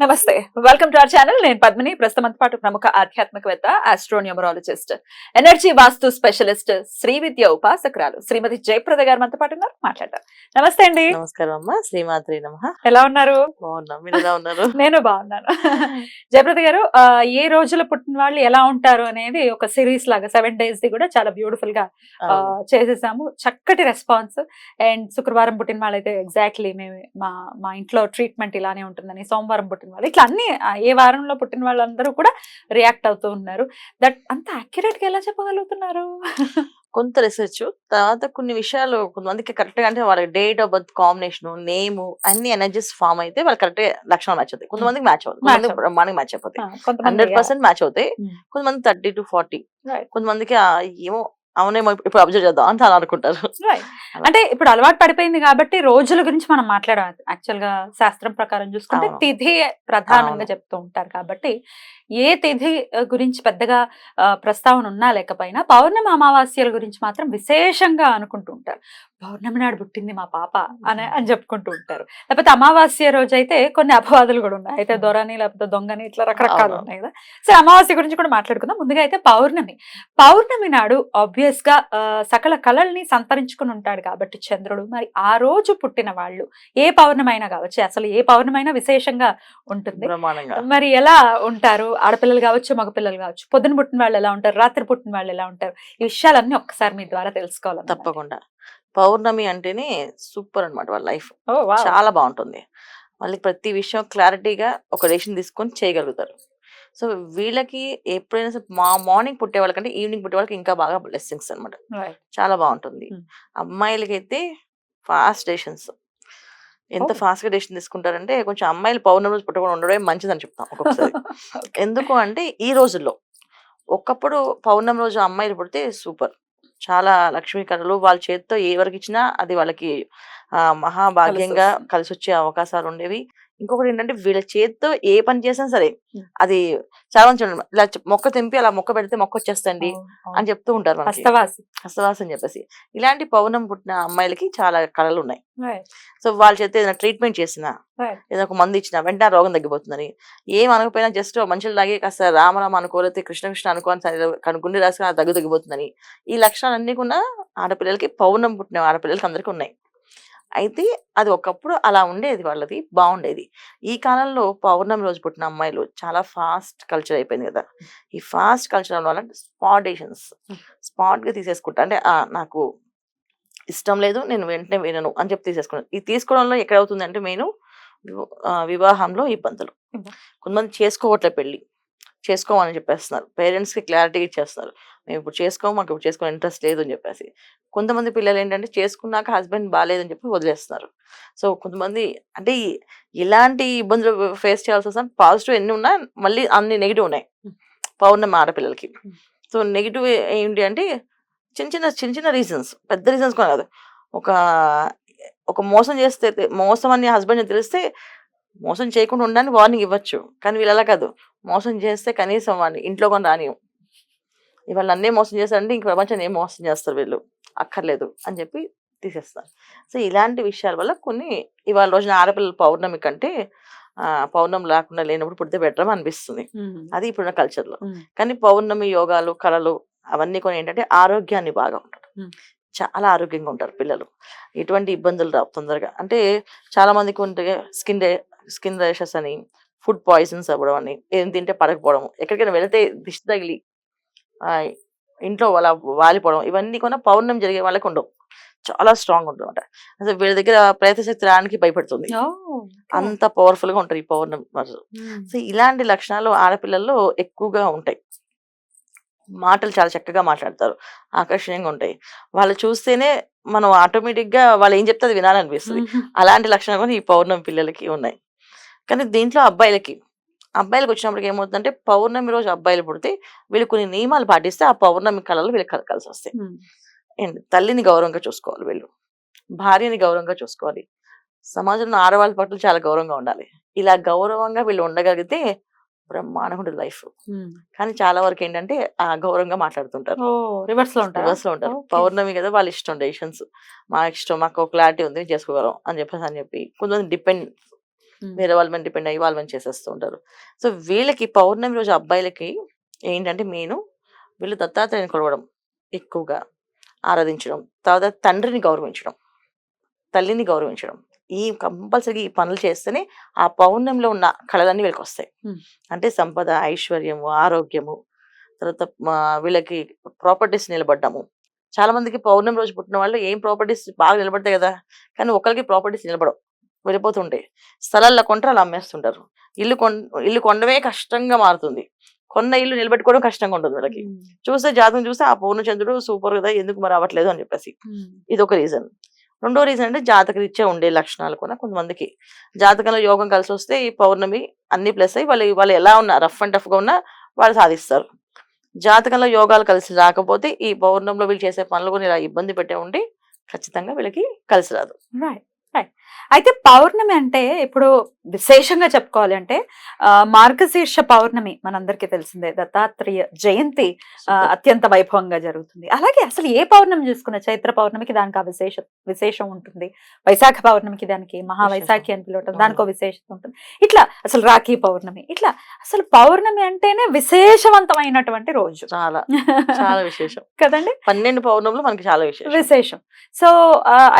నమస్తే. Welcome to our channel నేను పద్మిని. ప్రస్తుతం పాటు ప్రముఖ ఆధ్యాత్మికవేత్త astronumerologist energy vastu specialist Shri Vidya ఉపాసకురాలు Shrimati Jayaprada garu మనతో పాటు ఉన్నారు. మాట్లాడారు నమస్తే అండి. నమస్కారం అమ్మా. శ్రీమాత్రి నమ. ఎలా ఉన్నారు? ఉన్నారు? నేను బాగున్నాను. జయప్రద గారు ఏ రోజుల పుట్టిన వాళ్ళు ఎలా ఉంటారు అనేది ఒక సిరీస్ లాగా సెవెన్ డేస్ ది కూడా చాలా బ్యూటిఫుల్గా. చేసేసాము. చక్కటి రెస్పాన్స్ అండ్ శుక్రవారం పుట్టిన వాళ్ళైతే ఎగ్జాక్ట్లీ మేము మా మా ఇంట్లో ట్రీట్మెంట్ ఇలానే ఉంటుందని సోమవారం పుట్టిన వాళ్ళు. ఇట్లా అన్ని ఏ వారంలో పుట్టిన వాళ్ళందరూ కూడా రియాక్ట్ అవుతూ ఉన్నారు. దట్ అంత అక్యురేట్గా ఎలా చెప్పగలుగుతున్నారు? కొంత రీసెర్చ్ తర్వాత కొన్ని విషయాలు కొంతమందికి కరెక్ట్గా అంటే వాళ్ళ date of birth combination name అన్ని ఎనర్జీస్ ఫామ్ అయితే వాళ్ళకి కరెక్ట్ లక్షణాలు మ్యాచ్ అవుతాయి. కొంతమందికి మ్యాచ్ అవుతుంది బ్రహ్మాండంగా మ్యాచ్ అయిపోతాయి. హండ్రెడ్ పర్సెంట్ మ్యాచ్ అవుతాయి. Hmm. కొంతమంది థర్టీ టు ఫార్టీ. కొంతమందికి ఏమో అవునేమో ఇప్పుడు అబ్జర్వ్ చేద్దాం అని అలా. అనుకుంటారు. అంటే ఇప్పుడు అలవాటు పడిపోయింది కాబట్టి రోజుల గురించి మనం మాట్లాడాం యాక్చువల్గా శాస్త్రం ప్రకారం చూసుకుంటే. తిథి ప్రధానంగా. చెప్తూ ఉంటారు కాబట్టి ఏ తిథి గురించి పెద్దగా ప్రస్తావన ఉన్నా లేకపోయినా పౌర్ణమి అమావాస్యల గురించి మాత్రం విశేషంగా అనుకుంటూ ఉంటారు. పౌర్ణమి నాడు పుట్టింది మా పాప అని అని చెప్పుకుంటూ ఉంటారు. లేకపోతే అమావాస్య రోజు అయితే కొన్ని అపవాదులు కూడా ఉన్నాయి. అయితే దొరని లేకపోతే దొంగని ఇట్లా రకరకాలు. ఉన్నాయి కదా. సో అమావాస్య గురించి కూడా మాట్లాడుకుందాం. ముందుగా అయితే పౌర్ణమి. పౌర్ణమి నాడు ఆబ్వియస్ గా ఆ, సకల కళల్ని సంతరించుకుని ఉంటాడు కాబట్టి చంద్రుడు. మరి ఆ రోజు పుట్టిన వాళ్ళు ఏ పౌర్ణమి అయినా కావచ్చు అసలు ఏ పౌర్ణమి అయినా విశేషంగా ఉంటుంది. మరి ఎలా ఉంటారు? ఆడపిల్లలు కావచ్చు మగపిల్లలు కావచ్చు పొద్దున పుట్టిన వాళ్ళు ఎలా ఉంటారు? రాత్రి పుట్టిన వాళ్ళు ఎలా ఉంటారు? ఈ విషయాలన్నీ ఒక్కసారి మీ ద్వారా తెలుసుకోవాలి తప్పకుండా. పౌర్ణమి అంటేనే సూపర్ అన్నమాట వాళ్ళ లైఫ్. చాలా బాగుంటుంది. వాళ్ళకి ప్రతి విషయం క్లారిటీగా ఒక డెసిషన్ తీసుకొని చేయగలుగుతారు. సో వీళ్ళకి ఎప్పుడైనా మా మార్నింగ్ పుట్టే వాళ్ళకంటే ఈవినింగ్ పుట్టే వాళ్ళకి ఇంకా బాగా బ్లెస్సింగ్స్ అన్నమాట Right. చాలా బాగుంటుంది. అమ్మాయిలకైతే ఫాస్ట్ డెసిషన్స్ ఎంత. ఫాస్ట్గా డెసిషన్ తీసుకుంటారంటే కొంచెం అమ్మాయిలు పౌర్ణమి రోజు పుట్టకుండా ఉండడమే మంచిదని చెప్తాం ఒక్కొక్కసారి. ఎందుకు అంటే ఈ రోజుల్లో ఒకప్పుడు పౌర్ణమి రోజు అమ్మాయిలు పుడితే సూపర్ చాలా లక్ష్మీ కళలు వాళ్ళ చేతితో ఎవరికి ఇచ్చినా అది వాళ్ళకి ఆ, మహాభాగ్యంగా. కలిసి వచ్చే అవకాశాలు ఉండేవి ఇంకొకటి ఏంటంటే వీళ్ళ చేతితో ఏ పని చేసినా సరే. అది చాలా మంచి. ఇలా మొక్క తెంపి అలా మొక్క పెడితే మొక్క వచ్చేస్తండి. అని చెప్తూ ఉంటారు హస్తవాసి హస్తవాసం చెప్పేసి ఇలాంటి పౌర్ణమి పుట్టిన అమ్మాయిలకి చాలా కళలు ఉన్నాయి. సో వాళ్ళ చేత ఏదైనా ట్రీట్మెంట్ చేసినా Right. ఏదో ఒక మందు ఇచ్చినా వెంటనే రోగం తగ్గిపోతుందని ఏం అనకపోయినా జస్ట్ మంచులు లాగే కాస్త రామరామ అనుకో లేకపోతే కృష్ణ కృష్ణ అనుకో అని సరే కను గుండె రాసుకుని ఆ దగ్గు తగ్గిపోతుందని ఈ లక్షణాలన్నీ కూడా ఆడపిల్లలకి పౌర్ణమి పుట్టిన ఆడపిల్లలకి అందరికీ ఉన్నాయి అయితే అది ఒకప్పుడు అలా ఉండేది వాళ్ళది బాగుండేది. ఈ కాలంలో పౌర్ణమి రోజు పుట్టిన అమ్మాయిలు చాలా ఫాస్ట్ కల్చర్ అయిపోయింది కదా! ఈ ఫాస్ట్ కల్చర్ వల్ల స్పాటేషన్స్ స్పాట్గా తీసేసుకుంటా అంటే నాకు ఇష్టం లేదు నేను వెంటనే వినను అని చెప్పి తీసేసుకున్నాను. ఈ తీసుకోవడంలో ఎక్కడ అవుతుంది అంటే మెయిన్ వివాహంలో ఇబ్బందులు. ఇబ్బ- కొంతమంది చేసుకోవట్లే పెళ్ళి చేసుకోమని చెప్పేస్తున్నారు. పేరెంట్స్కి క్లారిటీ ఇచ్చేస్తున్నారు. మేము ఇప్పుడు చేసుకోము మాకు ఇప్పుడు చేసుకునే ఇంట్రెస్ట్ లేదు అని చెప్పేసి. కొంతమంది పిల్లలు ఏంటంటే చేసుకున్నాక హస్బెండ్ బాగాలేదని చెప్పి వదిలేస్తున్నారు. సో కొంతమంది అంటే ఇలాంటి ఇబ్బందులు ఫేస్ చేయాల్సి వస్తాం పాజిటివ్ ఎన్ని ఉన్నా మళ్ళీ అన్ని నెగిటివ్ ఉన్నాయి. పౌర్ణమి ఆడపిల్లలకి. సో నెగిటివ్ ఏంటి అంటే చిన్న చిన్న చిన్న చిన్న రీజన్స్ పెద్ద రీజన్స్ కూడా కాదు. ఒక ఒక మోసం చేస్తే మోసం అని హస్బెండ్ తెలిస్తే మోసం చేయకుండా ఉండడానికి వార్నింగ్ ఇవ్వచ్చు. కానీ వీళ్ళు అలా కాదు. మోసం చేస్తే కనీసం వాడిని ఇంట్లో కొని రానియం ఇవాళ నన్నే మోసం చేస్తారంటే ఇంక ప్రపంచాన్ని ఏం మోసం చేస్తారు వీళ్ళు? అక్కర్లేదు అని చెప్పి తీసేస్తారు. సో ఇలాంటి విషయాల వల్ల కొన్ని ఇవాళ రోజున ఆడపిల్లల పౌర్ణమి కంటే పౌర్ణమి లేకుండా లేనప్పుడు పుడితే బెటర్ అనిపిస్తుంది. అది ఇప్పుడున్న కల్చర్లో. కానీ పౌర్ణమి యోగాలు కళలు అవన్నీ కొన్ని ఏంటంటే ఆరోగ్యాన్ని బాగా ఉంటారు. చాలా ఆరోగ్యంగా ఉంటారు పిల్లలు. ఎటువంటి ఇబ్బందులు రావు తొందరగా. అంటే చాలా మందికి ఉంటే స్కిన్ స్కిన్ రేషెస్ అని ఫుడ్ పాయిజన్స్ అవ్వడం అని ఏం తింటే పడకపోవడం ఎక్కడికైనా వెళితే దిష్టి తగిలి ఇంట్లో వాళ్ళ వాలిపోవడం ఇవన్నీ కూడా పౌర్ణమి జరిగే వాళ్ళకి ఉండవు. చాలా స్ట్రాంగ్ ఉంటుంది అనమాట అసలు వీళ్ళ దగ్గర ప్రేతశక్తి రానికి భయపడుతుంది. అంత పవర్ఫుల్గా ఉంటారు ఈ పౌర్ణమి సో ఇలాంటి లక్షణాలు ఆడపిల్లల్లో ఎక్కువగా ఉంటాయి. మాటలు చాలా చక్కగా మాట్లాడతారు. ఆకర్షణీయంగా ఉంటాయి. వాళ్ళు చూస్తేనే మనం ఆటోమేటిక్గా వాళ్ళు ఏం చెప్తే అది వినాలనిపిస్తుంది. అలాంటి లక్షణాలు కూడా ఈ పౌర్ణమి పిల్లలకి ఉన్నాయి. కానీ దీంట్లో అబ్బాయిలకి అబ్బాయిలకు వచ్చినప్పటికి ఏమవుతుందంటే పౌర్ణమి రోజు అబ్బాయిలు పుడితే వీళ్ళు కొన్ని నియమాలు పాటిస్తే ఆ పౌర్ణమి కళలు వీళ్ళకి కల- కలిసి వస్తాయి అండ్ తల్లిని గౌరవంగా చూసుకోవాలి వీళ్ళు భార్యని గౌరవంగా చూసుకోవాలి. సమాజంలో ఆడవాళ్ళ పట్ల చాలా గౌరవంగా ఉండాలి. ఇలా గౌరవంగా వీళ్ళు ఉండగలిగితే బ్రహ్మాండంగా ఉంటుంది లైఫ్. కానీ చాలా వరకు ఏంటంటే ఆ గౌరవంగా మాట్లాడుతుంటారు. రివర్స్లో ఉంటారు? రివర్స్లో ఉంటారు. పౌర్ణమి కదా వాళ్ళ ఇష్టం డెసిషన్స్. మా ఇష్టం మాకు క్లారిటీ ఉంది చేసుకోగలం అని చెప్పేసి అని చెప్పి కొంతమంది డిపెండ్. వేరే వాళ్ళ మీద డిపెండ్ అయ్యి వాళ్ళ మీద చేసేస్తూ ఉంటారు. సో వీళ్ళకి పౌర్ణమి రోజు అబ్బాయిలకి ఏంటంటే మెయిన్ వీళ్ళు దత్తాత్రేయని కొలవడం ఎక్కువగా ఆరాధించడం. తర్వాత తండ్రిని గౌరవించడం తల్లిని గౌరవించడం. ఈ కంపల్సరీ ఈ పనులు చేస్తేనే ఆ పౌర్ణమిలో ఉన్న కళలన్నీ వీళ్ళకి వస్తాయి. అంటే సంపద ఐశ్వర్యము ఆరోగ్యము తర్వాత వీళ్ళకి ప్రాపర్టీస్ నిలబడ్డము. చాలా మందికి పౌర్ణమి రోజు పుట్టిన వాళ్ళు ఏం ప్రాపర్టీస్ బాగా నిలబడతాయి కదా! కానీ ఒకరికి ప్రాపర్టీస్ నిలబడవు. వెళ్ళిపోతుంటాయి స్థలాల్లో కొంటారు అలా అమ్మేస్తుంటారు. ఇల్లు కొన్ ఇల్లు కొండమే కష్టంగా మారుతుంది. కొన్న ఇల్లు నిలబెట్టుకోవడం కష్టంగా ఉంటుంది వీళ్ళకి. చూస్తే జాతకం చూస్తే ఆ పూర్ణచంద్రుడు సూపర్ కదా ఎందుకు మరి అవ్వట్లేదు? అని చెప్పేసి. ఇది ఒక రీజన్. రెండో రీజన్ అంటే జాతక రీత్యా ఉండే లక్షణాలు కూడా కొంతమందికి. జాతకంలో యోగం కలిసి వస్తే ఈ పౌర్ణమి అన్ని ప్లస్ అయ్యి వాళ్ళు వాళ్ళు ఎలా ఉన్నా రఫ్ అండ్ టఫ్గా ఉన్నా వాళ్ళు సాధిస్తారు. జాతకంలో యోగాలు కలిసి రాకపోతే ఈ పౌర్ణమిలో వీళ్ళు చేసే పనులు కూడా ఇలా ఇబ్బంది పెట్టే ఉండి ఖచ్చితంగా వీళ్ళకి కలిసి రాదు. రైట్ అయితే పౌర్ణమి అంటే ఇప్పుడు విశేషంగా చెప్పుకోవాలి అంటే మార్గశీర్ష పౌర్ణమి మనందరికీ తెలిసిందే. దత్తాత్రేయ జయంతి అత్యంత వైభవంగా జరుగుతుంది. అలాగే అసలు ఏ పౌర్ణమి చూసుకున్న చైత్ర పౌర్ణమికి దానికి ఆ విశేష విశేషం ఉంటుంది. వైశాఖ పౌర్ణమికి దానికి మహావైశాఖి అని పిలవటం దానికి విశేషత ఉంటుంది. ఇట్లా అసలు రాఖీ పౌర్ణమి ఇట్లా అసలు పౌర్ణమి అంటేనే విశేషవంతమైనటువంటి రోజు. చాలా చాలా విశేషం. కదండి? పన్నెండు పౌర్ణములు మనకి చాలా విశేషం. విశేషం. సో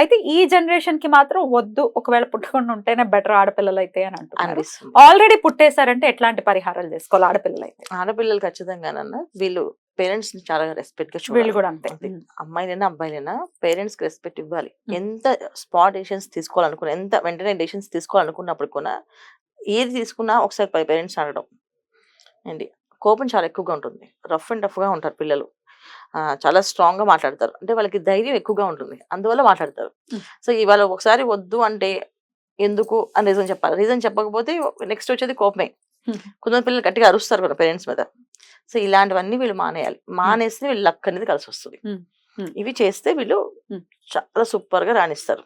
అయితే ఈ జనరేషన్కి మాత్రం వద్దు ఒకవేళ పుట్టకుండా ఉంటేనే బెటర్ ఆడపిల్లలు అయితే అని అంటున్నారు. ఆల్రెడీ పుట్టేశారంటే ఎట్లాంటి పరిహారాలు చేసుకోవాలి ఆడపిల్లలు అయితే ఆడపిల్లలు ఖచ్చితంగానన్నా వీళ్ళు పేరెంట్స్ని చాలా రెస్పెక్ట్గా వీళ్ళు చూడాలి కూడా అంతే. అమ్మాయిలైనా అబ్బాయిలైనా పేరెంట్స్కి రెస్పెక్ట్ ఇవ్వాలి. ఎంత స్పాట్ డెసిషన్స్ తీసుకోవాలనుకున్నా ఎంత వెంటనే డెసిషన్స్ తీసుకోవాలనుకున్నప్పుడు కూడా ఏది తీసుకున్నా ఒకసారి పేరెంట్స్ అడగడం. అండి కోపం చాలా ఎక్కువగా ఉంటుంది. రఫ్ అండ్గా ఉంటారు పిల్లలు. చాలా స్ట్రాంగ్గా మాట్లాడతారు. అంటే వాళ్ళకి ధైర్యం ఎక్కువగా ఉంటుంది. అందువల్ల మాట్లాడతారు. సో ఇవాళ ఒకసారి వద్దు అంటే ఎందుకు అని రీజన్ చెప్పాలి. రీజన్ చెప్పకపోతే నెక్స్ట్ వచ్చేది కోపమే. కొంతమంది పిల్లలు గట్టిగా అరుస్తారు కూడా పేరెంట్స్ మీద. సో ఇలాంటివన్నీ వీళ్ళు మానేయాలి. మానేస్తే వీళ్ళు లక్ అనేది కలిసి వస్తుంది. ఇవి చేస్తే వీళ్ళు. చాలా సూపర్గా రాణిస్తారు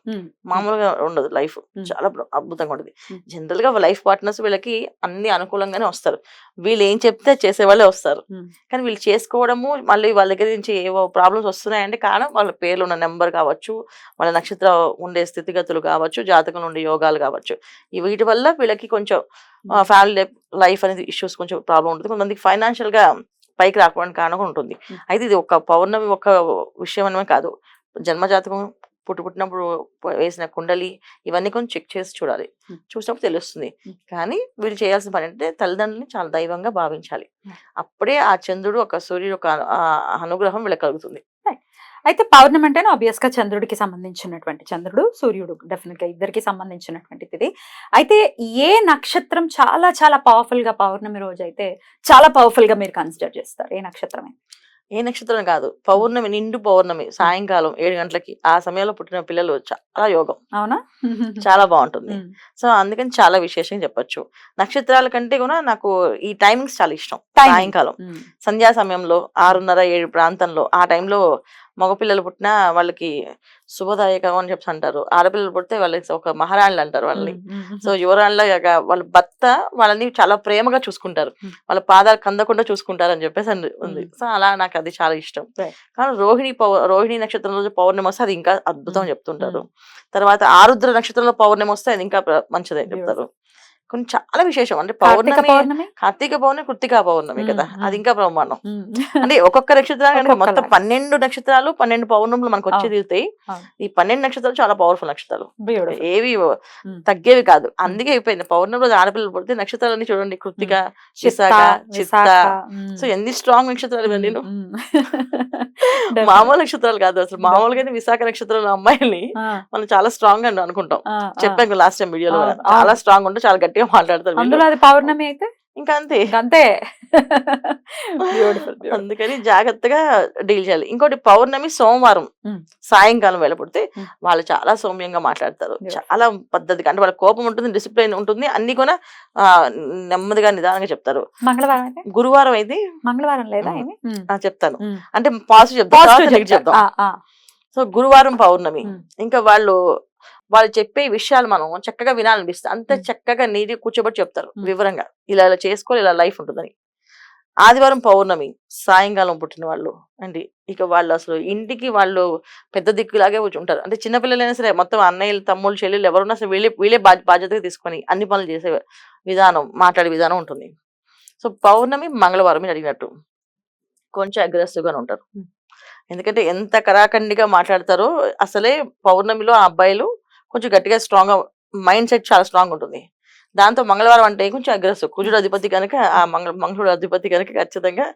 మామూలుగా ఉండదు లైఫ్. చాలా అద్భుతంగా ఉంటుంది. జనరల్గా లైఫ్ పార్ట్నర్స్ వీళ్ళకి అన్ని అనుకూలంగానే వస్తారు. వీళ్ళు ఏం చెప్తే చేసే వాళ్ళే వస్తారు. కానీ వీళ్ళు చేసుకోవడము మళ్ళీ వాళ్ళ దగ్గర నుంచి ఏవో ప్రాబ్లమ్స్ వస్తున్నాయంటే కారణం వాళ్ళ పేర్లు ఉన్న నెంబర్ కావచ్చు వాళ్ళ నక్షత్ర ఉండే స్థితిగతులు కావచ్చు జాతకంలో ఉండే యోగాలు కావచ్చు. వీటి వల్ల వీళ్ళకి కొంచెం ఫ్యామిలీ లైఫ్ అనేది ఇష్యూస్ కొంచెం ప్రాబ్లం ఉంటుంది. కొంతమందికి ఫైనాన్షియల్గా పైకి రాకపోవడానికి కారణం ఉంటుంది. అయితే ఇది ఒక పౌర్ణమి ఒక విషయం అనమే కాదు జన్మ జాతకం పుట్టు పుట్టినప్పుడు వేసిన కుండలి ఇవన్నీ కొంచెం చెక్ చేసి చూడాలి. చూసినప్పుడు తెలుస్తుంది. కానీ వీళ్ళు చేయాల్సిన పని అంటే తల్లిదండ్రులని చాలా దైవంగా భావించాలి. అప్పుడే ఆ చంద్రుడు ఒక సూర్యుడు ఒక అనుగ్రహం వీళ్ళకి కలుగుతుంది అయితే పౌర్ణమి అంటేనే ఆబ్వియస్గా చంద్రుడికి సంబంధించినటువంటి చంద్రుడు సూర్యుడు డెఫినెట్గా ఇద్దరికి సంబంధించినటువంటిది. ఇది అయితే ఏ నక్షత్రం చాలా చాలా పవర్ఫుల్గా పౌర్ణమి రోజు అయితే చాలా పవర్ఫుల్గా మీరు కన్సిడర్ చేస్తారు? ఏ నక్షత్రమే? ఏ నక్షత్రం కాదు. పౌర్ణమి నిండు పౌర్ణమి సాయంకాలం ఏడు గంటలకి ఆ సమయంలో పుట్టిన పిల్లలు చాలా యోగం. అవునా? చాలా బాగుంటుంది. సో అందుకని చాలా విశేషంగా చెప్పొచ్చు. నక్షత్రాల కంటే కూడా నాకు ఈ టైమింగ్స్ చాలా ఇష్టం. సాయంకాలం. సంధ్యా సమయంలో ఆరున్నర ఏడు ప్రాంతంలో ఆ టైంలో మగపిల్లలు పుట్టినా వాళ్ళకి శుభదాయకం అని చెప్పి అంటారు. ఆడపిల్లలు పుడితే వాళ్ళకి ఒక మహారాణులు అంటారు వాళ్ళని. సో యువరాణిలాగా వాళ్ళ భర్త వాళ్ళని చాలా ప్రేమగా చూసుకుంటారు. వాళ్ళ పాదాలు కందకుండా చూసుకుంటారు అని చెప్పేసి ఉంది. సో అలా నాకు అది చాలా ఇష్టం. కానీ రోహిణి రోహిణి నక్షత్రం రోజు పౌర్ణమి వస్తే అది ఇంకా అద్భుతం. చెప్తుంటారు. తర్వాత ఆరుద్ర నక్షత్రంలో పౌర్ణమి వస్తే అది ఇంకా ప్ర- మంచిది అని చెప్తారు కొన్ని చాలా విశేషం. అంటే పౌర్ణమి కార్తీక పౌర్ణమి కృతికా పౌర్ణమి. కదా. అది ఇంకా బ్రహ్మాండం. అంటే ఒక్కొక్క నక్షత్రాలు మొత్తం. పన్నెండు నక్షత్రాలు పన్నెండు పౌర్ణములు మనకు వచ్చి. తీరుతాయి. ఈ పన్నెండు నక్షత్రాలు చాలా పవర్ఫుల్ నక్షత్రాలు. ఏవి. తగ్గేవి కాదు. అందుకే అయిపోయింది. పౌర్ణమి రోజు ఆడపిల్లలు పుడితే నక్షత్రాలన్నీ చూడండి. కృతిక విశాఖ చిత్త సో ఎన్ని స్ట్రాంగ్ నక్షత్రాలు ఇవన్నీ. మామూలు నక్షత్రాలు కాదు అసలు. మామూలుగానే విశాఖ నక్షత్రాలు అమ్మాయిల్ని ఆ, మనం చాలా స్ట్రాంగ్ అని అనుకుంటాం. చెప్పాను లాస్ట్ టైం వీడియోలో చాలా స్ట్రాంగ్ ఉంటే చాలా గట్టిగా మాట్లాడతారు. అందులో అది పౌర్ణమి అయితే ఇంకా అంతే అంతే అందుకని జాగ్రత్తగా డీల్ చేయాలి ఇంకోటి పౌర్ణమి సోమవారం. సాయంకాలం వేళ పుడితే. వాళ్ళు చాలా సౌమ్యంగా మాట్లాడతారు. చాలా పద్ధతిగా అంటే వాళ్ళ కోపం ఉంటుంది డిసిప్లిన్ ఉంటుంది అన్ని కూడా నెమ్మదిగా నిదానంగా చెప్తారు మంగళవారం గురువారం అయితే మంగళవారం లేదా చెప్తాను. అంటే పాజిటివ్ చెప్తాం Positive తర్వాత negative చెప్తారు. చెప్తాం ఆ, ఆ. సో గురువారం పౌర్ణమి. ఇంకా వాళ్ళు వాళ్ళు చెప్పే విషయాలు మనం చక్కగా వినాలనిపిస్తుంది. అంత. చక్కగా నీటి కూర్చోబెట్టి చెప్తారు. వివరంగా. ఇలా ఇలా చేసుకోవాలి ఇలా లైఫ్ ఉంటుందని. ఆదివారం పౌర్ణమి సాయంకాలం పుట్టిన వాళ్ళు అండి. ఇక వాళ్ళు అసలు ఇంటికి వాళ్ళు పెద్ద దిక్కులాగే ఉంటారు. అంటే చిన్నపిల్లలైనా సరే మొత్తం అన్నయ్యలు తమ్ముళ్ళు చెల్లెలు ఎవరున్నా సరే వీళ్ళే వీళ్ళే బాధ్య బాధ్యతగా తీసుకొని అన్ని పనులు చేసే విధానం మాట్లాడే విధానం ఉంటుంది. సో పౌర్ణమి మంగళవారం మీరు అడిగినట్టు కొంచెం అగ్రెసివ్గానే ఉంటారు. ఎందుకంటే ఎంత కరాఖండిగా మాట్లాడతారో అసలే పౌర్ణమిలో ఆ అబ్బాయిలు కొంచెం గట్టిగా స్ట్రాంగ్ మైండ్ సెట్ చాలా స్ట్రాంగ్ ఉంటుంది. దాంతో మంగళవారం అంటే కొంచెం అగ్రెసివ్ కుజుడు అధిపతి కనుక ఆ మంగళ మంగళుడు అధిపతి కనుక ఖచ్చితంగా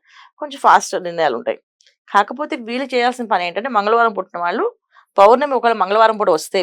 కొంచెం ఫాస్ట్ నిర్ణయాలు ఉంటాయి. కాకపోతే వీళ్ళు చేయాల్సిన పని ఏంటంటే మంగళవారం పుట్టిన వాళ్ళు పౌర్ణమి ఒకవేళ మంగళవారం పూట వస్తే